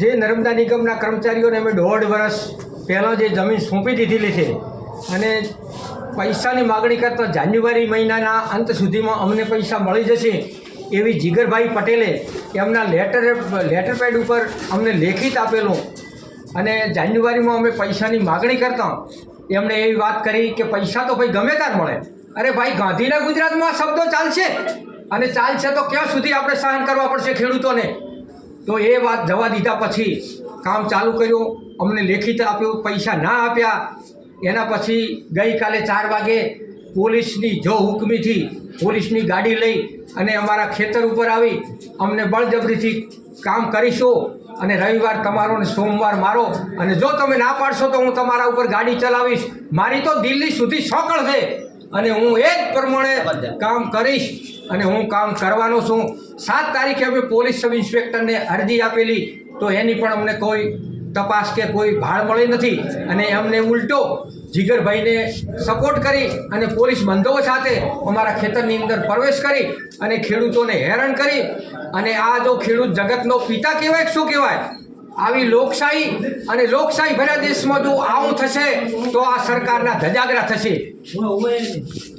જે નર્મદા નિગમના કર્મચારીઓને અમે દોઢ વર્ષ પહેલાં જે જમીન સોંપી દીધેલી છે અને પૈસાની માગણી કરતાં જાન્યુઆરી મહિનાના અંત સુધીમાં અમને પૈસા મળી જશે એવી જીગરભાઈ પટેલે એમના લેટર લેટર પેડ ઉપર અમને લેખિત આપેલું. અને જાન્યુઆરીમાં અમે પૈસાની માગણી કરતાં એમણે એવી વાત કરી કે પૈસા તો ભાઈ ગમે ત્યાં મળે. અરે ભાઈ ગાંધીના ગુજરાતમાં શબ્દો ચાલશે? અને ચાલશે તો ક્યાં સુધી આપણે સહન કરવા પડશે ખેડૂતોને? તો એ વાત જવા દીધા પછી કામ ચાલુ કર્યું. અમને લેખિત આપ્યું, પૈસા ના આપ્યા. એના પછી ગઈકાલે ચાર વાગે પોલીસની જો હુકમીથી પોલીસની ગાડી લઈ અને અમારા ખેતર ઉપર આવી અમને બળજબરીથી કામ કરીશું અને રવિવાર તમારો ને સોમવાર મારો અને જો તમે ના પાડશો તો હું તમારા ઉપર ગાડી ચલાવીશ. મારી તો દિલ્હી સુધી સોકળ છે. અને હું એ જ પ્રમાણે કામ કરીશ અને હું કામ કરવાનો છું. સાત તારીખે અમે પોલીસ સબ ઇન્સ્પેક્ટરને અરજી આપેલી. તો એની પણ અમને કોઈ તપાસ કે કોઈ ભાળ મળી નથી. અને અમને ઉલટો જીગરભાઈને સપોર્ટ કરી અને પોલીસ બંધો સાથે અમારા ખેતરની અંદર પ્રવેશ કરી અને ખેડૂતોને હેરાન કરી. અને આ જો ખેડૂત જગતનો પિતા કહેવાય શું કહેવાય? આવી લોકશાહી અને લોકશાહી ભર્યા દેશમાં જો આવું થશે તો આ સરકારના ધજાગરા થશે.